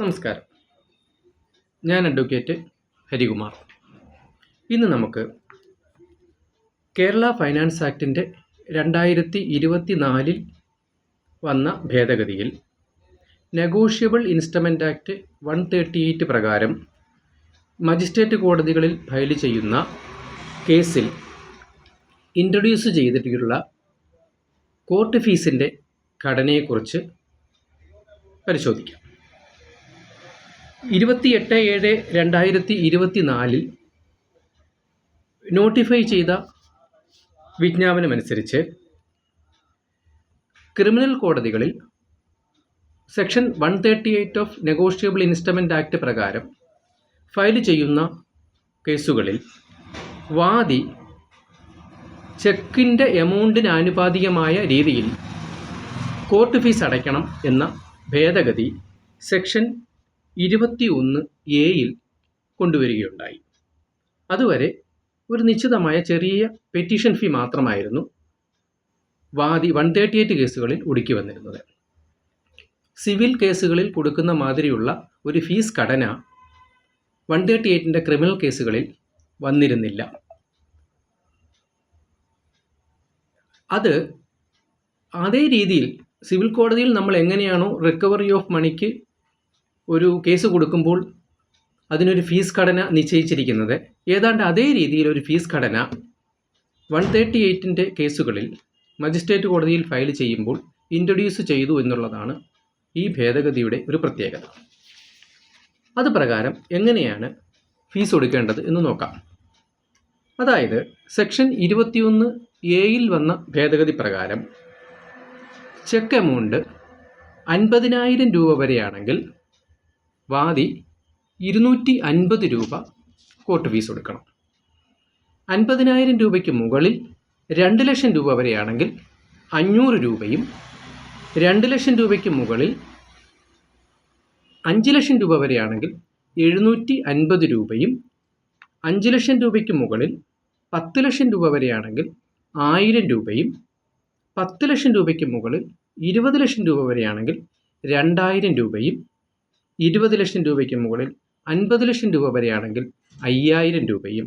നമസ്കാരം. ഞാൻ അഡ്വക്കേറ്റ് ഹരികുമാർ. ഇന്ന് നമുക്ക് കേരള ഫൈനാൻസ് ആക്ടിന്റെ രണ്ടായിരത്തി ഇരുപത്തി നാലിൽ വന്ന ഭേദഗതിയിൽ negotiable instrument act one thirty eight പ്രകാരം മജിസ്ട്രേറ്റ് കോടതികളിൽ ഫയൽ ചെയ്യുന്ന കേസിൽ ഇൻട്രൊഡ്യൂസ് ചെയ്തിട്ടുള്ള കോർട്ട് ഫീസിന്റെ ഘടനയെക്കുറിച്ച് പരിശോധിക്കാം. ഇരുപത്തിയെട്ട് ഏഴ് രണ്ടായിരത്തി ഇരുപത്തി നാലിൽ നോട്ടിഫൈ ചെയ്ത വിജ്ഞാപനമനുസരിച്ച് ക്രിമിനൽ കോടതികളിൽ section one thirty eight of negotiable instrument act പ്രകാരം ഫയൽ ചെയ്യുന്ന കേസുകളിൽ വാദി ചെക്കിന്റെ എമൗണ്ടിന് ആനുപാതികമായ രീതിയിൽ കോർട്ട് ഫീസ് അടയ്ക്കണം എന്ന ഭേദഗതി സെക്ഷൻ ഇരുപത്തി ഒന്ന് എയിൽ കൊണ്ടുവരികയുണ്ടായി. അതുവരെ ഒരു നിശ്ചിതമായ ചെറിയ പെറ്റീഷൻ ഫീ മാത്രമായിരുന്നു വാദി വൺ തേർട്ടി എയ്റ്റ് കേസുകളിൽ ഒടുക്കി വന്നിരുന്നത്. സിവിൽ കേസുകളിൽ കൊടുക്കുന്ന മാതിരിയുള്ള ഒരു ഫീസ് ഘടന വൺ തേർട്ടി എയ്റ്റിന്റെ ക്രിമിനൽ കേസുകളിൽ വന്നിരുന്നില്ല. അത് അതേ രീതിയിൽ സിവിൽ കോടതിയിൽ നമ്മൾ എങ്ങനെയാണോ റിക്കവറി ഓഫ് മണിക്ക് ഒരു കേസ് കൊടുക്കുമ്പോൾ അതിനൊരു ഫീസ് ഘടന നിശ്ചയിച്ചിരിക്കുന്നത്. ഏതാണ്ട് അതേ രീതിയിൽ ഒരു ഫീസ് ഘടന വൺ തേർട്ടി എയ്റ്റിന്റെ കേസുകളിൽ മജിസ്ട്രേറ്റ് കോടതിയിൽ ഫയൽ ചെയ്യുമ്പോൾ ഇൻട്രൊഡ്യൂസ് ചെയ്തു എന്നുള്ളതാണ് ഈ ഭേദഗതിയുടെ ഒരു പ്രത്യേകത. അത് പ്രകാരം എങ്ങനെയാണ് ഫീസ് കൊടുക്കേണ്ടത് എന്ന് നോക്കാം. അതായത് സെക്ഷൻ ഇരുപത്തിയൊന്ന് എയിൽ വന്ന ഭേദഗതി പ്രകാരം ചെക്ക് എമൗണ്ട് അൻപതിനായിരം രൂപ വരെയാണെങ്കിൽ വാദി ഇരുന്നൂറ്റി അൻപത് രൂപ കോർട്ട് ഫീസ് കൊടുക്കണം. അൻപതിനായിരം രൂപയ്ക്ക് മുകളിൽ രണ്ട് ലക്ഷം രൂപ വരെയാണെങ്കിൽ അഞ്ഞൂറ് രൂപയും രണ്ട് ലക്ഷം രൂപയ്ക്ക് മുകളിൽ അഞ്ച് ലക്ഷം രൂപ വരെയാണെങ്കിൽ എഴുന്നൂറ്റി അൻപത് രൂപയും അഞ്ച് ലക്ഷം രൂപയ്ക്ക് മുകളിൽ പത്ത് ലക്ഷം രൂപ വരെയാണെങ്കിൽ ആയിരം രൂപയും പത്ത് ലക്ഷം രൂപയ്ക്ക് മുകളിൽ ഇരുപത് ലക്ഷം രൂപ വരെയാണെങ്കിൽ രണ്ടായിരം രൂപയും ഇരുപത് ലക്ഷം രൂപയ്ക്ക് മുകളിൽ അൻപത് ലക്ഷം രൂപ വരെയാണെങ്കിൽ അയ്യായിരം രൂപയും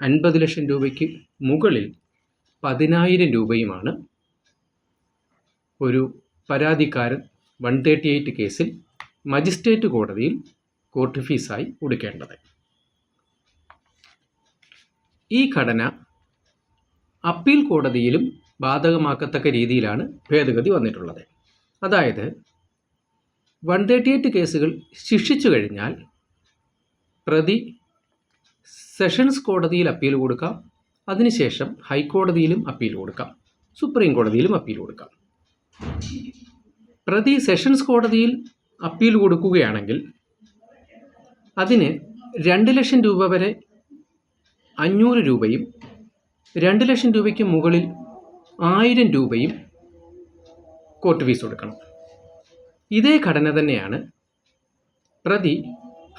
അൻപത് ലക്ഷം രൂപയ്ക്ക് മുകളിൽ പതിനായിരം രൂപയുമാണ് ഒരു പരാതിക്കാരൻ വൺ തേർട്ടി എയ്റ്റ് കേസിൽ മജിസ്ട്രേറ്റ് കോടതിയിൽ കോർട്ട് ഫീസായി കൊടുക്കേണ്ടത്. ഈ ഘടന അപ്പീൽ കോടതിയിലും ബാധകമാക്കത്തക്ക രീതിയിലാണ് ഭേദഗതി വന്നിട്ടുള്ളത്. അതായത് വൺ തേർട്ടി എയ്റ്റ് കേസുകൾ ശിക്ഷിച്ചു കഴിഞ്ഞാൽ പ്രതി സെഷൻസ് കോടതിയിൽ അപ്പീൽ കൊടുക്കാം. അതിനുശേഷം ഹൈക്കോടതിയിലും അപ്പീൽ കൊടുക്കാം. സുപ്രീം കോടതിയിലും അപ്പീൽ കൊടുക്കാം. പ്രതി സെഷൻസ് കോടതിയിൽ അപ്പീൽ കൊടുക്കുകയാണെങ്കിൽ അതിന് രണ്ട് ലക്ഷം രൂപ വരെ അഞ്ഞൂറ് രൂപയും രണ്ട് ലക്ഷം രൂപയ്ക്ക് മുകളിൽ ആയിരം രൂപയും കോർട്ട് ഫീസ് കൊടുക്കണം. ഇതേ ഘടന തന്നെയാണ് പ്രതി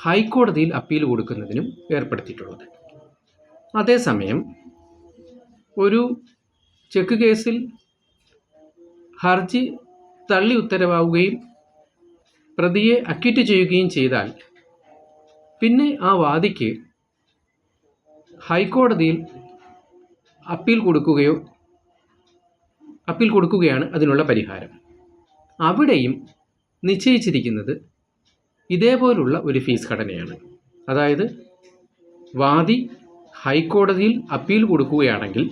ഹൈക്കോടതിയിൽ അപ്പീൽ കൊടുക്കുന്നതിനും ഏർപ്പെടുത്തിയിട്ടുള്ളത്. അതേസമയം ഒരു ചെക്ക് കേസിൽ ഹർജി തള്ളി ഉത്തരവാവുകയും പ്രതിയെ അക്വിറ്റ് ചെയ്യുകയും ചെയ്താൽ പിന്നെ ആ വാദിക്ക് ഹൈക്കോടതിയിൽ അപ്പീൽ കൊടുക്കുകയോ അപ്പീൽ കൊടുക്കുകയാണ് അതിനുള്ള പരിഹാരം. അവിടെയും നിശ്ചയിച്ചിരിക്കുന്നത് ഇതേപോലുള്ള ഒരു ഫീസ് ഘടനയാണ്. അതായത് വാദി ഹൈക്കോടതിയിൽ അപ്പീൽ കൊടുക്കുകയാണെങ്കിൽ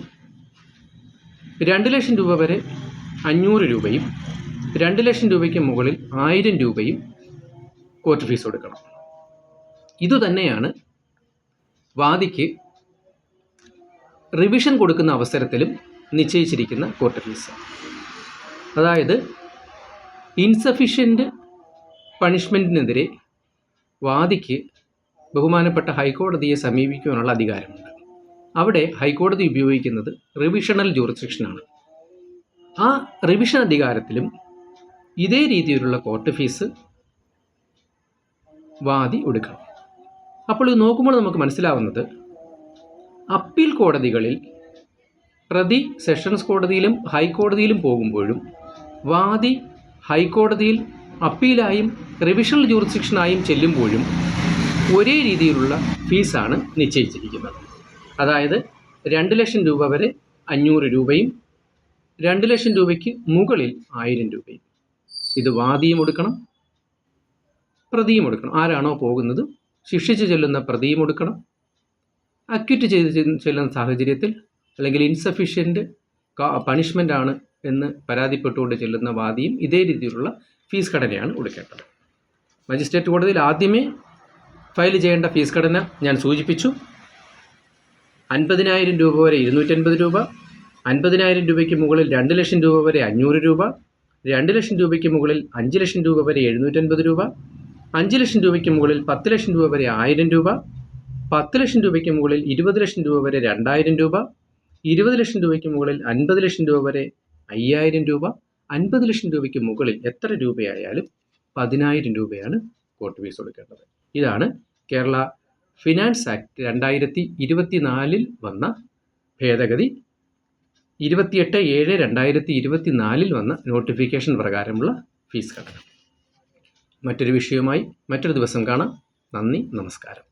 രണ്ട് ലക്ഷം രൂപ വരെ അഞ്ഞൂറ് രൂപയും രണ്ട് ലക്ഷം രൂപയ്ക്ക് മുകളിൽ ആയിരം രൂപയും കോർട്ട് ഫീസ് കൊടുക്കണം. ഇതുതന്നെയാണ് വാദിക്ക് റിവിഷൻ കൊടുക്കുന്ന അവസരത്തിലും നിശ്ചയിച്ചിരിക്കുന്ന കോർട്ട് ഫീസ്. അതായത് ഇൻസഫിഷ്യന്റ് പണിഷ്മെന്റിനെതിരെ വാദിക്ക് ബഹുമാനപ്പെട്ട ഹൈക്കോടതിയെ സമീപിക്കുവാനുള്ള അധികാരമുണ്ട്. അവിടെ ഹൈക്കോടതി ഉപയോഗിക്കുന്നത് റിവിഷണൽ ജൂറിസ്ഡിക്ഷനാണ് ആ റിവിഷൻ അധികാരത്തിലും ഇതേ രീതിയിലുള്ള കോർട്ട് ഫീസ് വാദി എടുക്കണം. അപ്പോൾ ഇത് നോക്കുമ്പോൾ നമുക്ക് മനസ്സിലാവുന്നത് അപ്പീൽ കോടതികളിൽ പ്രതി സെഷൻസ് കോടതിയിലും ഹൈക്കോടതിയിലും പോകുമ്പോഴും വാദി ഹൈക്കോടതിയിൽ അപ്പീലായും റിവിഷണൽ ജൂറിസ്ഡിക്ഷനായും ചെല്ലുമ്പോഴും ഒരേ രീതിയിലുള്ള ഫീസാണ് നിശ്ചയിച്ചിരിക്കുന്നത്. അതായത് രണ്ട് ലക്ഷം രൂപ വരെ അഞ്ഞൂറ് രൂപയും രണ്ട് ലക്ഷം രൂപയ്ക്ക് മുകളിൽ ആയിരം രൂപയും. ഇത് വാദിയും കൊടുക്കണം പ്രതിയും കൊടുക്കണം ആരാണോ പോകുന്നത് ശിക്ഷിച്ച് ചെല്ലുന്ന പ്രതിയും കൊടുക്കണം അക്വിറ്റ് ചെയ്ത് ചെല്ലുന്ന സാഹചര്യത്തിൽ അല്ലെങ്കിൽ ഇൻസഫിഷ്യന്റ് പണിഷ്മെന്റ് ആണ് എന്ന് പരാതിപ്പെട്ടുകൊണ്ട് ചെല്ലുന്ന വാദിയും ഇതേ രീതിയിലുള്ള ഫീസ് ഘടനയാണ് കൊടുക്കേണ്ടത്. മജിസ്ട്രേറ്റ് കോടതിയിൽ ആദ്യമേ ഫയൽ ചെയ്യേണ്ട ഫീസ് ഘടന ഞാൻ സൂചിപ്പിച്ചു. അൻപതിനായിരം രൂപ വരെ ഇരുന്നൂറ്റൻപത് രൂപ അൻപതിനായിരം രൂപയ്ക്ക് മുകളിൽ രണ്ട് ലക്ഷം രൂപ വരെ അഞ്ഞൂറ് രൂപ രണ്ട് ലക്ഷം രൂപയ്ക്ക് മുകളിൽ അഞ്ച് ലക്ഷം രൂപ വരെ എഴുന്നൂറ്റൻപത് രൂപ അഞ്ച് ലക്ഷം രൂപയ്ക്ക് മുകളിൽ പത്ത് ലക്ഷം രൂപ വരെ ആയിരം രൂപ പത്ത് ലക്ഷം രൂപയ്ക്ക് മുകളിൽ ഇരുപത് ലക്ഷം രൂപ വരെ രണ്ടായിരം രൂപ ഇരുപത് ലക്ഷം രൂപയ്ക്ക് മുകളിൽ അൻപത് ലക്ഷം രൂപ വരെ അയ്യായിരം രൂപ അൻപത് ലക്ഷം രൂപയ്ക്ക് മുകളിൽ എത്ര രൂപയായാലും പതിനായിരം രൂപയാണ് കോർട്ട് ഫീസ് കൊടുക്കേണ്ടത്. ഇതാണ് കേരള ഫിനാൻസ് ആക്ട് രണ്ടായിരത്തി ഇരുപത്തിനാലിൽ വന്ന ഭേദഗതി. ഇരുപത്തിയെട്ട് ഏഴ് രണ്ടായിരത്തി ഇരുപത്തിനാലിൽ വന്ന നോട്ടിഫിക്കേഷൻ പ്രകാരമുള്ള ഫീസ് ഘടന മറ്റൊരു വിഷയവുമായി മറ്റൊരു ദിവസം കാണാം. നന്ദി നമസ്കാരം.